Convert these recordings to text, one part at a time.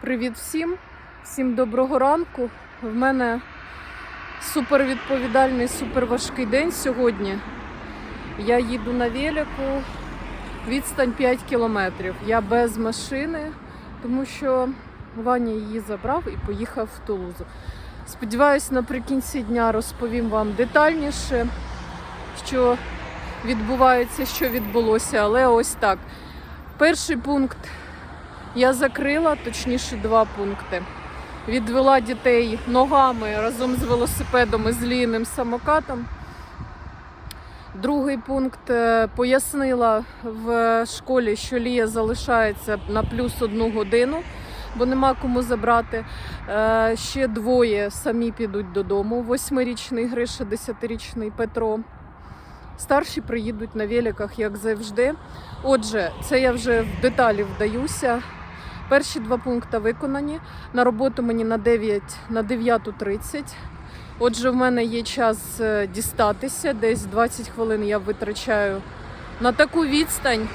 Привіт всім! Всім доброго ранку. В мене супервідповідальний, суперважкий день сьогодні. Я їду на велику, відстань 5 кілометрів. Я без машини, тому що Ваня її забрав і поїхав в Тулузу. Сподіваюсь, наприкінці дня розповім вам детальніше, що відбувається, що відбулося, але ось так. Перший пункт я закрила, точніше, два пункти. Відвела дітей ногами разом з велосипедом і з лінним самокатом. Другий пункт е, пояснила в школі, що Лія залишається на плюс одну годину, бо нема кому забрати. Е, Ще двоє самі підуть додому: восьмирічний Гриша, десятирічний Петро. Старші приїдуть на великах, як завжди. Отже, це я вже в деталі вдаюся. Перші два пункти виконані. На роботу мені на 9, на 9.30. Отже, в мене є час е, дістатися. Десь 20 хвилин я витрачаю на таку відстань.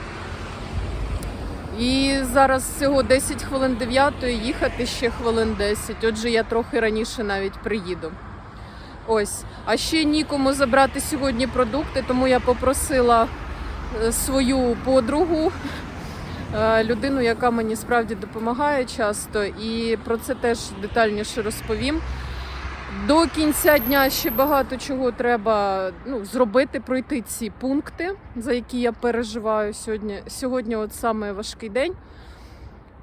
І зараз всього 10 хвилин 9 їхати ще хвилин 10. Отже, я трохи раніше навіть приїду. Ось. А ще нікому забрати сьогодні продукти, тому я попросила е, свою подругу, людину, яка мені справді допомагає часто, і про це теж детальніше розповім. До кінця дня ще багато чого треба ну, зробити, пройти ці пункти, за які я переживаю сьогодні. Сьогодні от саме важкий день.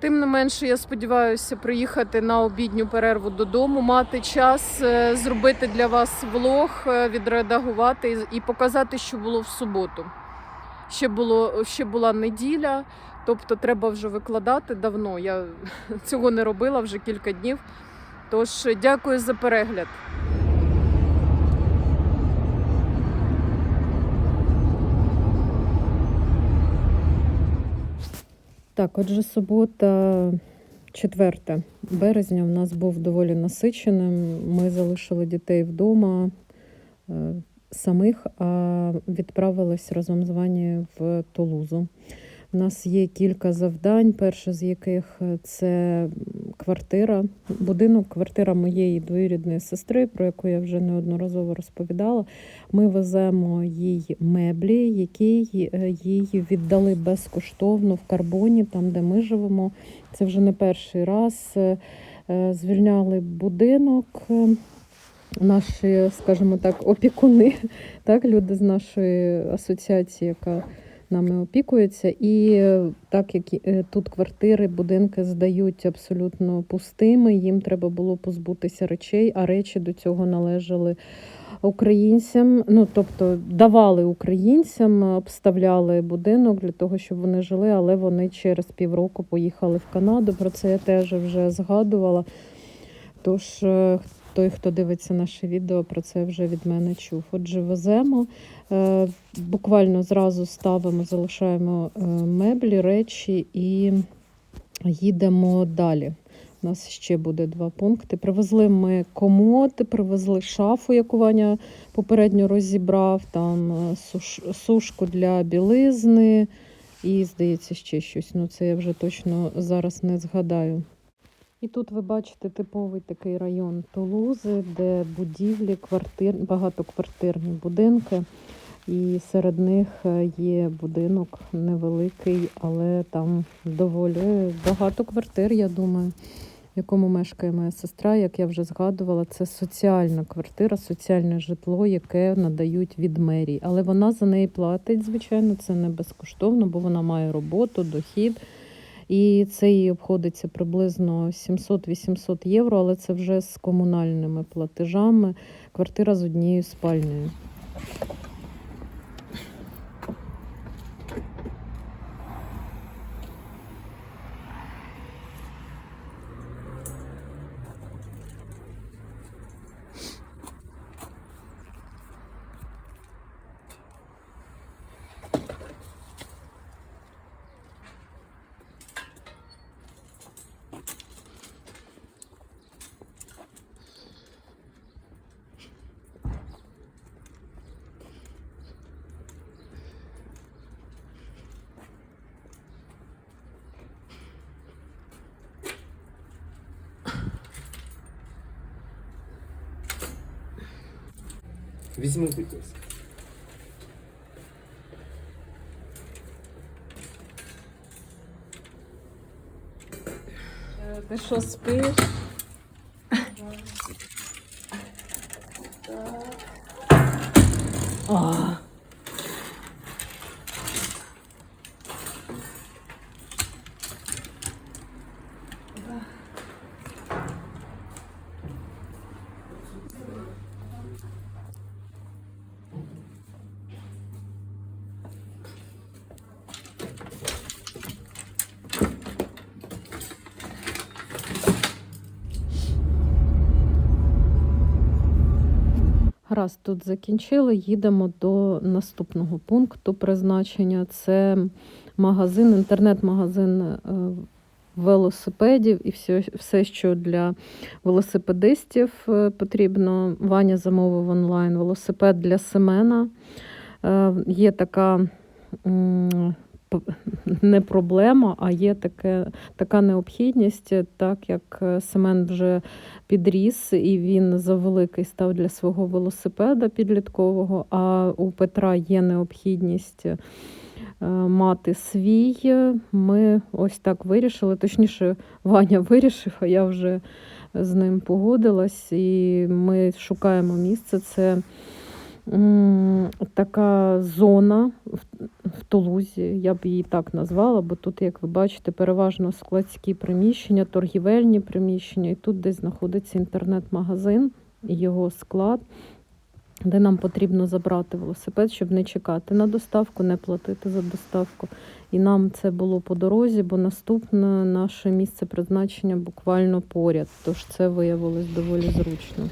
Тим не менше, я сподіваюся приїхати на обідню перерву додому, мати час е, зробити для вас влог, е, відредагувати і показати, що було в суботу. Ще, було, ще була неділя, тобто треба вже викладати давно. Я цього не робила вже кілька днів. Тож дякую за перегляд. Так, отже, субота, 4 березня, у нас був доволі насиченим. Ми залишили дітей вдома е, самих, а відправились разом з Ванією в Тулузу. У нас є кілька завдань, перше з яких е, це квартира, будинок, квартира моєї двоюрідної сестри, про яку я вже неодноразово розповідала. Ми веземо їй меблі, які е, їй віддали безкоштовно в карбоні, там де ми живемо. Це вже не перший раз. Е, Звільняли будинок. Наші, скажімо так, опікуни, так, люди з нашої асоціації, яка нами опікується. І е, так як е, тут квартири, будинки здають абсолютно пустими, їм треба було позбутися речей, а речі до цього належали українцям. Ну тобто давали українцям, обставляли будинок для того, щоб вони жили, але вони через півроку поїхали в Канаду. Про це я теж вже згадувала. Тож е, той, хто дивиться наше відео, про це вже від мене чув. Отже, веземо, е, буквально зразу ставимо, залишаємо е, меблі, речі і їдемо далі. У нас ще буде два пункти. Привезли ми комод, привезли шафу, яку Ваня попередньо розібрав, там е, суш, сушку для білизни і, здається, ще щось. Ну, це я вже точно зараз не згадаю. І тут ви бачите типовий такий район Тулузи, де будівлі, квартир, багатоквартирні будинки. І серед них е, є будинок невеликий, але там доволі багато квартир, я думаю, в якому мешкає моя сестра. Як я вже згадувала, це соціальна квартира, соціальне житло, яке надають від мерії. Але вона за неї платить, звичайно, це не безкоштовно, бо вона має роботу, дохід. І це їй обходиться приблизно 700-800 євро, але це вже з комунальними платежами. Квартира з однією спальнею. Візьми, будь ласка. Ти що спиш? А. Гаразд, тут закінчили. Їдемо до наступного пункту призначення. Це магазин, інтернет-магазин е, велосипедів і все, все, що для велосипедистів е, потрібно. Ваня замовив онлайн велосипед для Семена. Е, Є така не проблема, а є таке, така необхідність, так як е, Семен вже підріс, і він завеликий став для свого велосипеда підліткового. А у Петра є необхідність е, мати свій. Ми ось так вирішили. Точніше, Ваня вирішив, а я вже з ним погодилась, і ми шукаємо місце. Це така зона в, Тулузі, я б її так назвала, бо тут, як ви бачите, переважно складські приміщення, торгівельні приміщення, і тут десь знаходиться інтернет-магазин і його склад, де нам потрібно забрати велосипед, щоб не чекати на доставку, не платити за доставку. І нам це було по дорозі, бо наступне наше місце призначення буквально поряд, тож це виявилось доволі зручно.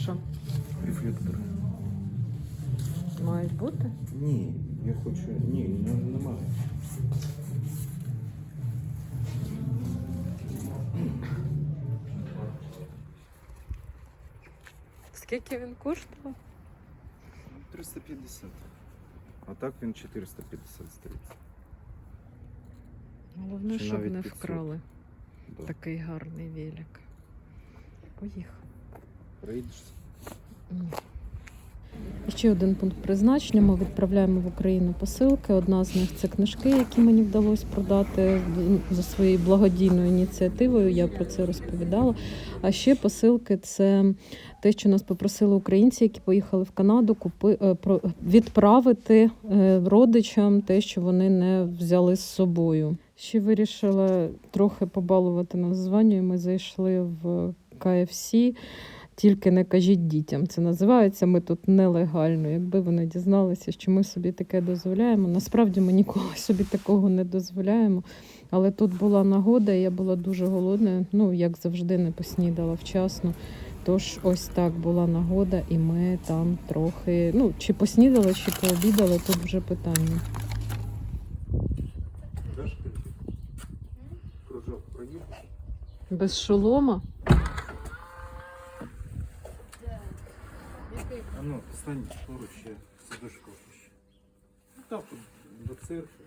Що, Рефлектор. мають бути? Ні, я хочу. Ні, немає. Скільки він коштував? 350. А так він 450 здається. Головне, Чи щоб навіть не 500. вкрали Да. такий гарний велик. Поїхав. Проїдешся? Ні. Ще один пункт призначення. Ми відправляємо в Україну посилки. Одна з них це книжки, які мені вдалося продати за своєю благодійною ініціативою. Я про це розповідала. А ще посилки це те, що нас попросили українці, які поїхали в Канаду, купи, е, про- відправити е, родичам те, що вони не взяли з собою. Ще вирішила трохи побалувати нас званню. Ми зайшли в KFC. Тільки не кажіть дітям. Це називається. Ми тут нелегально. Якби вони дізналися, що ми собі таке дозволяємо. Насправді ми ніколи собі такого не дозволяємо. Але тут була нагода, і я була дуже голодна. Ну, як завжди, не поснідала вчасно. Тож ось так була нагода, і ми там трохи, ну, чи поснідали, чи пообідали, тут вже питання. Без шолома? А ну, стань поруч ще сидушку ще. Ну так, до церкви.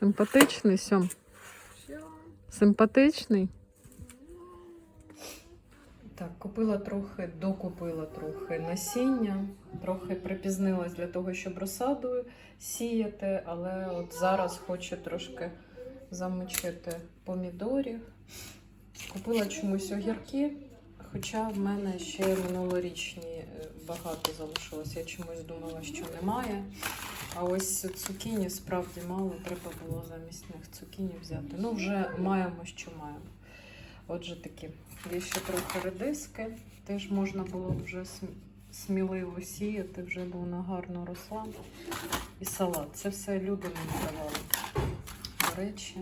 Симпатичний сьом. Симпатичний. Так, купила трохи, докупила трохи насіння, трохи припізнилась для того, щоб розсаду сіяти, але от зараз хочу трошки замочити помідорів. Купила чомусь огірки, Хоча в мене ще минулорічні е, багато залишилось. Я чомусь думала, що немає. А ось цукіні справді мало, треба було замість них цукіні взяти. Ну, вже маємо, що маємо. Отже, такі. Є ще трохи редиски. Теж можна було вже сміливо сіяти, вже вона гарно росла. І салат. Це все люди мені давали. До речі,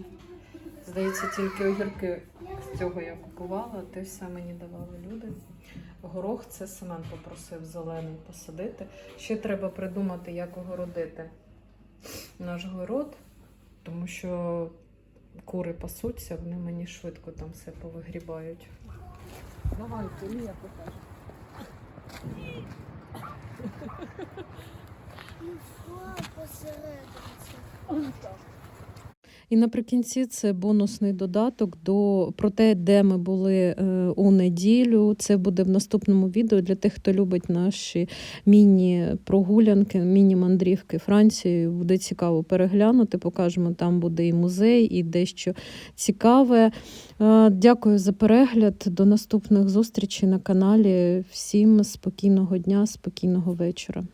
здається, тільки огірки з цього я купувала, те все мені давали люди. Горох це Семен попросив зелений посадити. Ще треба придумати, як огородити наш город, тому що кури пасуться, вони мені швидко там все повигрібають. Давай, Лія покаже. І наприкінці це бонусний додаток до про те, де ми були е, у неділю. Це буде в наступному відео для тих, хто любить наші міні-прогулянки, міні-мандрівки Францією. Буде цікаво переглянути. Покажемо, там буде і музей, і дещо цікаве. Е, Дякую за перегляд. До наступних зустрічей на каналі. Всім спокійного дня, спокійного вечора.